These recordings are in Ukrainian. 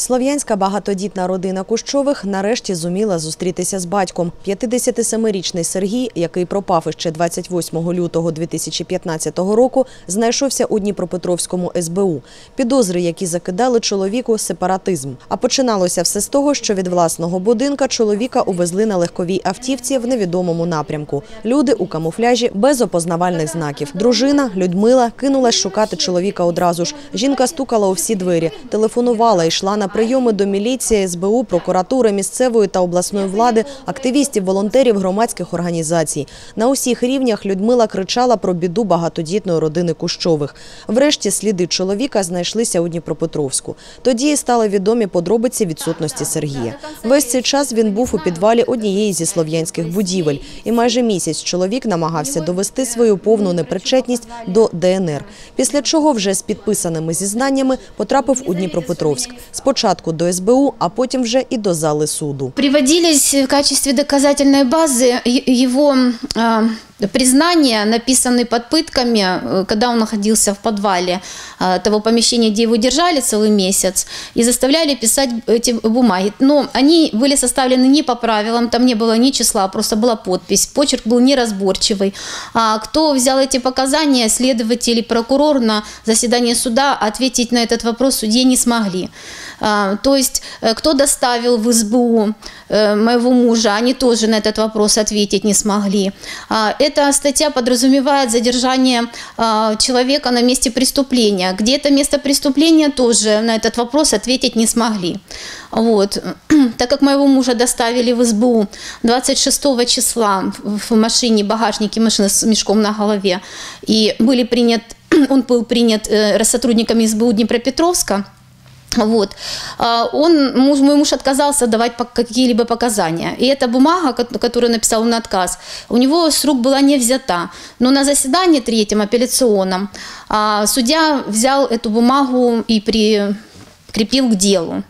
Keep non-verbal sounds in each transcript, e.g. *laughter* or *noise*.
Слов'янська багатодітна родина Кущових нарешті зуміла зустрітися з батьком. 57-річний Сергій, який пропав іще 28 лютого 2015 року, знайшовся у Дніпропетровському СБУ. Підозри, які закидали чоловіку сепаратизм. А починалося все з того, що від власного будинка чоловіка увезли на легковій автівці в невідомому напрямку. Люди у камуфляжі без опознавальних знаків. Дружина Людмила кинулась шукати чоловіка одразу ж. Жінка стукала у всі двері, телефонувала, йшла на прийоми до міліції, СБУ, прокуратури, місцевої та обласної влади, активістів, волонтерів, громадських організацій. На усіх рівнях Людмила кричала про біду багатодітної родини Кущових. Врешті сліди чоловіка знайшлися у Дніпропетровську. Тоді і стали відомі подробиці відсутності Сергія. Весь цей час він був у підвалі однієї зі слов'янських будівель. І майже місяць чоловік намагався довести свою повну непричетність до ДНР. Після чого вже з підписаними зізнаннями потрапив у Дніпропетровськ. Спочатку до СБУ, а потім вже і до зали суду. Приводились в качестве доказательной базы е- его э, признания, написанные под пытками, э, когда он находился в подвале э, того помещения, где его держали целый месяц, и заставляли писать эти бумаги. Но они были составлены не по правилам, там не было ни числа, просто была подпись. Почерк был неразборчивый. А кто взял эти показания, следователь и прокурор на заседании суда ответить на этот вопрос судье не смогли. А, То есть, э, кто доставил в СБУ моего мужа, они тоже на этот вопрос ответить не смогли. А, Эта статья подразумевает задержание а, человека на месте преступления. Где это место преступления, тоже на этот вопрос ответить не смогли. Вот. *clears throat* Так как моего мужа доставили в СБУ 26 числа в машине, багажнике машины с мешком на голове, и были принят, *clears throat* он был принят э, сотрудниками СБУ Днепропетровска, вот. А, Он, мой муж отказался давать какие-либо показания. И эта бумага, ко- которую написал на отказ, у него с рук была не взята. Но на заседании третьем апелляционном а, судья взял эту бумагу и прикрепил к делу.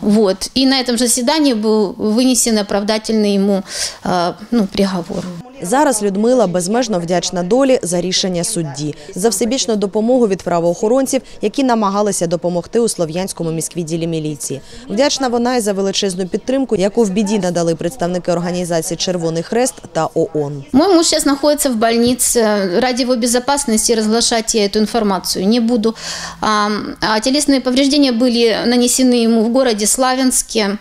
Вот. И на этом заседании был вынесен оправдательный ему а, ну, приговор. Зараз Людмила безмежно вдячна долі за рішення судді, за всебічну допомогу від правоохоронців, які намагалися допомогти у Слов'янському міськвідділі міліції. Вдячна вона й за величезну підтримку, яку в біді надали представники організації Червоний Хрест та ООН. Мой муж сейчас находится в больнице. Ради его безопасности разглашать я эту информацию не буду. А, а телесные повреждения были нанесены ему в городе Славянске.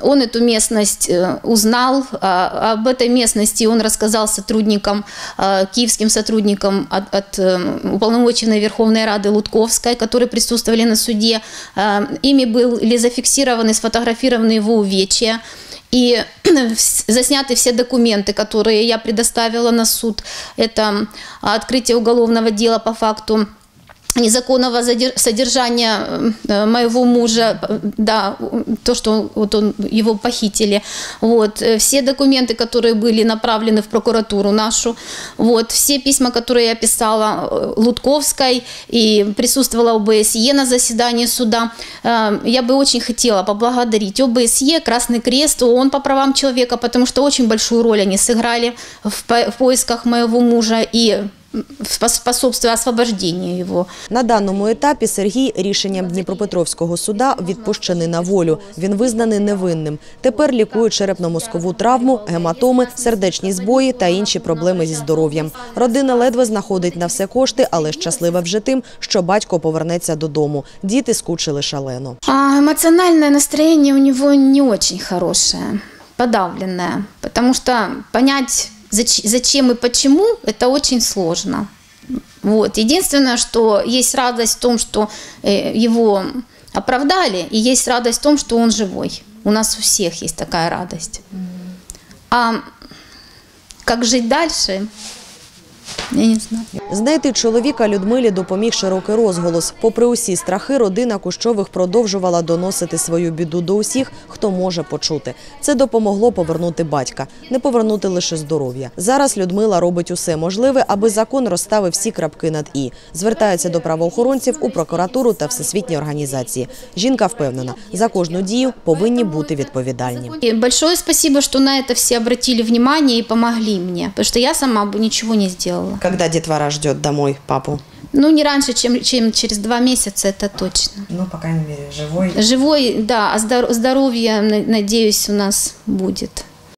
Он эту местность э, узнал, а, об этой местности он рассказал сотрудникам, а, киевским сотрудникам от, от э, уполномоченной Верховной Рады Лутковской, которые присутствовали на суде. Ими были зафиксированы, сфотографированы его увечья. И *clears throat* засняты все документы, которые я предоставила на суд. Это открытие уголовного дела по факту незаконного содержания э, моего мужа, э, да, то, что вот он, его похитили, вот, э, все документы, которые были направлены в прокуратуру нашу, вот, все письма, которые я писала э, Лутковской и присутствовала ОБСЕ на заседании суда, Э, я бы очень хотела поблагодарить ОБСЕ, Красный Крест, ООН по правам человека, потому что очень большую роль они сыграли в, в поисках моего мужа. И в способствуя освобождению его. На даному етапі Сергій рішенням Дніпропетровського суда відпущений на волю. Він визнаний невинним. Тепер лікує черепно-мозкову травму, гематоми, сердечні збої та інші проблеми зі здоров'ям. Родина ледве знаходить на все кошти, але щаслива вже тим, що батько повернеться додому. Діти скучили шалено. А эмоциональное настроение у него не очень хорошее, подавленное, потому что понять, зачем и почему, это очень сложно. Вот. Единственное, что есть радость в том, что э, его оправдали, и есть радость в том, что он живой. У нас у всех есть такая радость. А как жить дальше, я не знаю. Знайти чоловіка Людмилі допоміг широкий розголос. Попри усі страхи, родина Кущових продовжувала доносити свою біду до усіх, хто може почути. Це допомогло повернути батька, не повернути лише здоров'я. Зараз Людмила робить усе можливе, аби закон розставив всі крапки над і. Звертається до правоохоронців у прокуратуру та всесвітні організації. Жінка впевнена, за кожну дію повинні бути відповідальні. Большое спасибо, что на это все обратили внимание и помогли мне, потому что я сама бы ничего не сделала. Когда детвора ждет домой папу? Ну, не раньше, чем, чем через два месяца, это точно. Ну, по крайней мере, живой. Живой, да, а здор- здоровье, на- надеюсь, у нас будет.